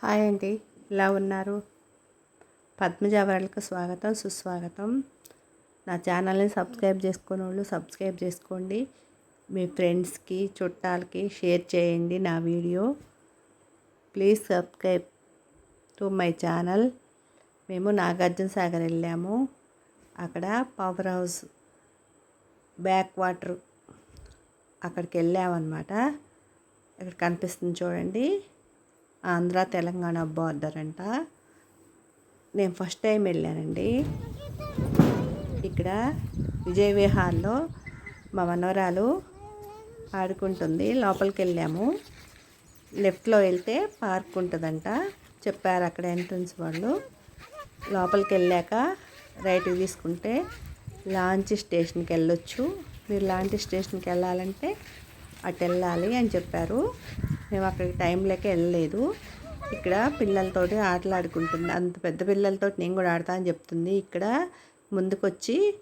Hi అండి. ఎలా ఉన్నారు? పద్మజావరాలకు స్వాగతం సుస్వాగతం. నా ఛానల్ని సబ్స్క్రైబ్ చేసుకునే వాళ్ళు సబ్స్క్రైబ్ చేసుకోండి. మీ ఫ్రెండ్స్కి చుట్టాలకి షేర్ చేయండి నా video. Please subscribe to my channel. మేము నాగార్జున సాగర్ వెళ్ళాము. అక్కడ పవర్ హౌస్ బ్యాక్ వాటర్ అక్కడికి వెళ్ళామన్నమాట. ఇక్కడ కనిపిస్తుంది చూడండి. ఆంధ్ర తెలంగాణ బార్డర్ అంట నేను ఫస్ట్ టైం వెళ్ళానండి. ఇక్కడ విజయ విహార్లో మా మనవరాలు ఆడుకుంటుంది. లోపలికి వెళ్ళాము. లెఫ్ట్లో వెళ్తే పార్క్ ఉంటుందంట. చెప్పారు అక్కడ ఎంట్రన్స్ వాళ్ళు. లోపలికి వెళ్ళాక రైట్ తీసుకుంటే లాంచ్ స్టేషన్కి వెళ్ళొచ్చు. మీరు లాంచ్ స్టేషన్కి వెళ్ళాలంటే అటు వెళ్ళాలి అని చెప్పారు. మేము అక్కడికి టైం లేక వెళ్ళలేదు. ఇక్కడ పిల్లలతోటి ఆటలాడుకుంటుంది. అంత పెద్ద పిల్లలతో నేను కూడా ఆడతా అని చెప్తుంది. ఇక్కడ ముందుకొచ్చి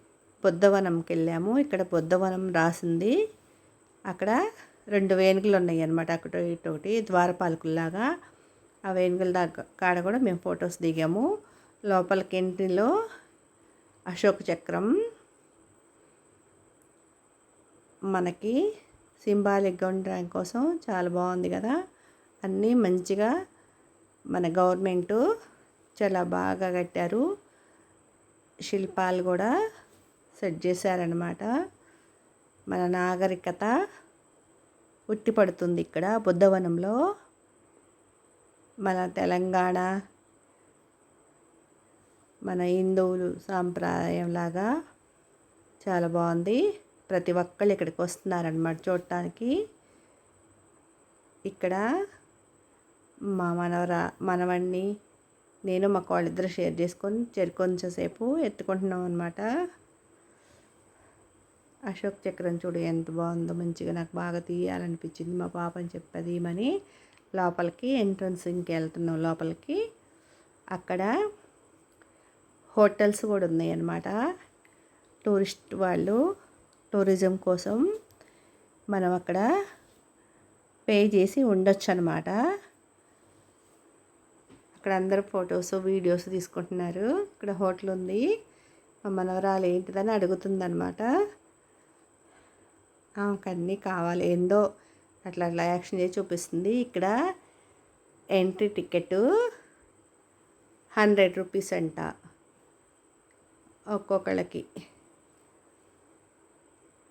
బుద్ధవనంకి వెళ్ళాము. ఇక్కడ బొద్ధవనం రాసింది. అక్కడ రెండు వేనుకలు ఉన్నాయి అనమాట అక్కడ ఇటొకటి ద్వారపాలకుల్లాగా. ఆ వేనుకల దాకా కాడ కూడా మేము ఫొటోస్ దిగాము. లోపలికి ఇంటిలో అశోక చక్రం. మనకి సింబాలిక్గా ఉండడానికి కోసం చాలా బాగుంది కదా. అన్నీ మంచిగా మన గవర్నమెంటు చాలా బాగా కట్టారు. శిల్పాలు కూడా సెట్ చేశారనమాట మన నాగరికత ఉట్టిపడుతుంది ఇక్కడ బుద్ధవనంలో. మన తెలంగాణ మన హిందువులు సాంప్రదాయంలాగా చాలా బాగుంది. ప్రతి ఒక్కళ్ళు ఇక్కడికి వస్తున్నారనమాట చూడటానికి. ఇక్కడ మా మనవరా మనవణ్ణి నేను మా వాళ్ళిద్దరు షేర్ చేసుకొని చెరు కొంచెంసేపు ఎత్తుకుంటున్నాం అనమాట అశోక్ చక్రం చూడు ఎంత బాగుందో మంచిగా నాకు బాగా తీయాలనిపించింది. మా పాపని చెప్పది మని లోపలికి ఎంట్రన్స్ ఇంకెళ్తున్నాం లోపలికి. అక్కడ హోటల్స్ కూడా ఉన్నాయి అన్నమాట. టూరిస్ట్ వాళ్ళు టూరిజం కోసం మనం అక్కడ పే చేసి ఉండొచ్చు అనమాట అక్కడ అందరు ఫొటోస్ వీడియోస్ తీసుకుంటున్నారు. ఇక్కడ హోటల్ ఉంది. మా మనవరాలు ఏంటిదని అడుగుతుందనమాట. అన్నీ కావాలి. ఏందో అట్లా అట్లా యాక్షన్ చేసి చూపిస్తుంది. ఇక్కడ ఎంట్రీ టికెట్ హండ్రెడ్ రూపీస్ అంట ఒక్కొక్కళ్ళకి.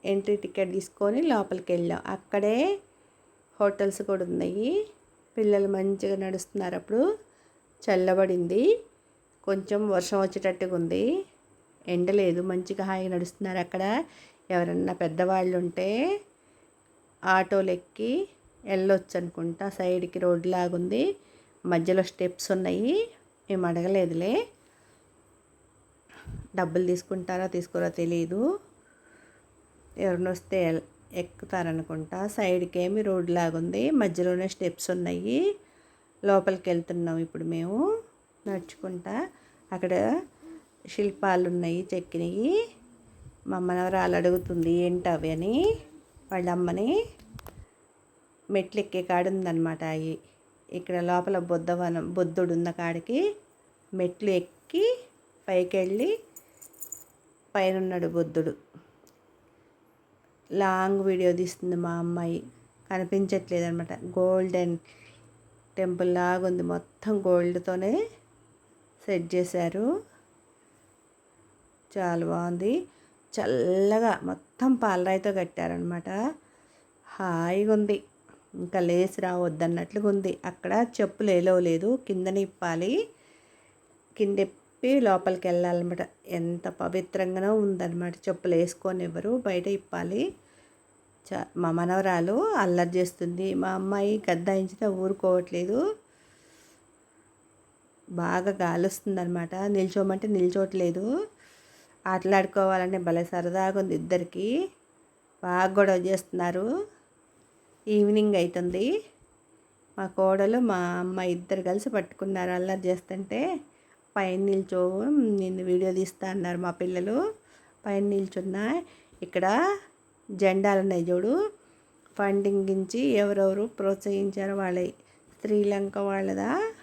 ఎంట్రీ టికెట్ తీసుకొని లోపలికి వెళ్ళాం అక్కడే హోటల్స్ కూడా ఉన్నాయి. పిల్లలు మంచిగా నడుస్తున్నారు అప్పుడు. చల్లబడింది. కొంచెం వర్షం వచ్చేటట్టుగా ఉంది. ఎండ లేదు. మంచిగా హాయిగా నడుస్తున్నారు అక్కడ. ఎవరన్నా పెద్దవాళ్ళు ఉంటే ఆటోలు ఎక్కి వెళ్ళొచ్చు అనుకుంటా. సైడ్కి రోడ్డు లాగుంది మధ్యలో స్టెప్స్ ఉన్నాయి. మేము అడగలేదులే. డబ్బులు తీసుకుంటారా తీసుకోరా తెలియదు ఎవరిని వస్తే ఎక్కుతారనుకుంటా. సైడ్కి ఏమి రోడ్ లాగుంది. మధ్యలోనే స్టెప్స్ ఉన్నాయి. లోపలికి వెళ్తున్నాం ఇప్పుడు మేము. నడుచుకుంటా. అక్కడ శిల్పాలు ఉన్నాయి చెక్కినవి మా మనవరాలు అడుగుతుంది ఏంటి అవి అని. వాళ్ళ అమ్మని. మెట్లు ఎక్కే కాడు ఉందన్నమాట అవి ఇక్కడ లోపల బుద్ధవనం బుద్ధుడు ఉన్న కాడికి మెట్లు ఎక్కి పైకి వెళ్ళి పైన ఉన్నాడు బుద్ధుడు. లాంగ్ వీడియో తీస్తుంది మా అమ్మాయి. కనిపించట్లేదు అనమాట గోల్డెన్ టెంపుల్ లాగా ఉంది మొత్తం గోల్డ్తోనే సెట్ చేశారు. చాలా బాగుంది. చల్లగా మొత్తం పాలరాయితో కట్టారనమాట హాయిగా ఉంది ఇంకా లేచి రావద్దన్నట్లుగా ఉంది అక్కడ చెప్పులు ఏలో లేదు. ఇప్పాలి కింద ఇప్పి లోపలికి వెళ్ళాలన్నమాట ఎంత పవిత్రంగానో ఉందన్నమాట. చెప్పులు వేసుకొని ఎవరు బయట ఇప్పాలి. చ మా మనవరాలు అల్లరి చేస్తుంది. మా అమ్మాయి గద్దాయించితే ఊరుకోవట్లేదు. బాగా గాలి వస్తుందన్నమాట నిల్చోమంటే నిల్చోవట్లేదు ఆటలాడుకోవాలంటే భలే సరదాగా ఉంది ఇద్దరికి. బాగా గొడవ చేస్తున్నారు. ఈవినింగ్ అవుతుంది మా కోడలు మా అమ్మాయి ఇద్దరు కలిసి పట్టుకున్నారు అల్లరి చేస్తుంటే. పైన నిల్చో నేను వీడియో తీస్తా అన్నారు మా పిల్లలు. పైన నిల్చున్నా ఇక్కడ జెండాలున్నాయి చూడు. ఫండింగ్ ఇచ్చి ఎవరెవరు ప్రోత్సహించారు వాళ్ళ. శ్రీలంక వాళ్ళదా?